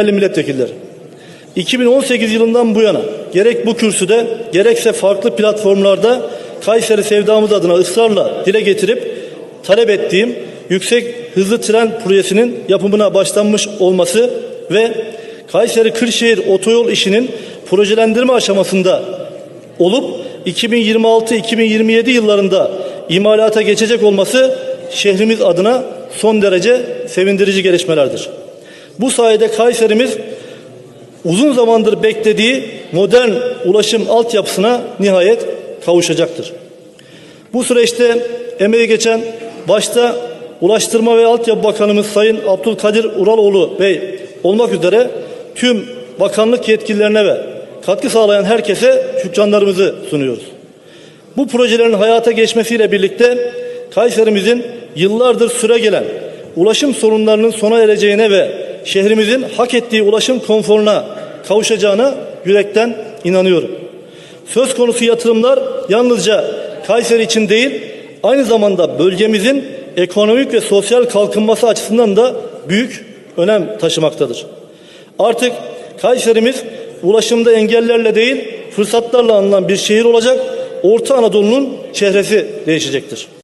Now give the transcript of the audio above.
Değerli milletvekilleri, 2018 yılından bu yana gerek bu kürsüde gerekse farklı platformlarda Kayseri sevdamız adına ısrarla dile getirip talep ettiğim yüksek hızlı tren projesinin yapımına başlanmış olması ve Kayseri Kırşehir otoyol işinin projelendirme aşamasında olup 2026-2027 yıllarında imalata geçecek olması şehrimiz adına son derece sevindirici gelişmelerdir. Bu sayede Kayserimiz uzun zamandır beklediği modern ulaşım altyapısına nihayet kavuşacaktır. Bu süreçte emeği geçen başta Ulaştırma ve Altyapı Bakanımız Sayın Abdülkadir Uraloğlu Bey olmak üzere tüm bakanlık yetkililerine ve katkı sağlayan herkese şükranlarımızı sunuyoruz. Bu projelerin hayata geçmesiyle birlikte Kayserimizin yıllardır süre gelen ulaşım sorunlarının sona ereceğine ve şehrimizin hak ettiği ulaşım konforuna kavuşacağına yürekten inanıyorum. Söz konusu yatırımlar yalnızca Kayseri için değil, aynı zamanda bölgemizin ekonomik ve sosyal kalkınması açısından da büyük önem taşımaktadır. Artık Kayserimiz ulaşımda engellerle değil, fırsatlarla anılan bir şehir olacak, Orta Anadolu'nun çehresi değişecektir.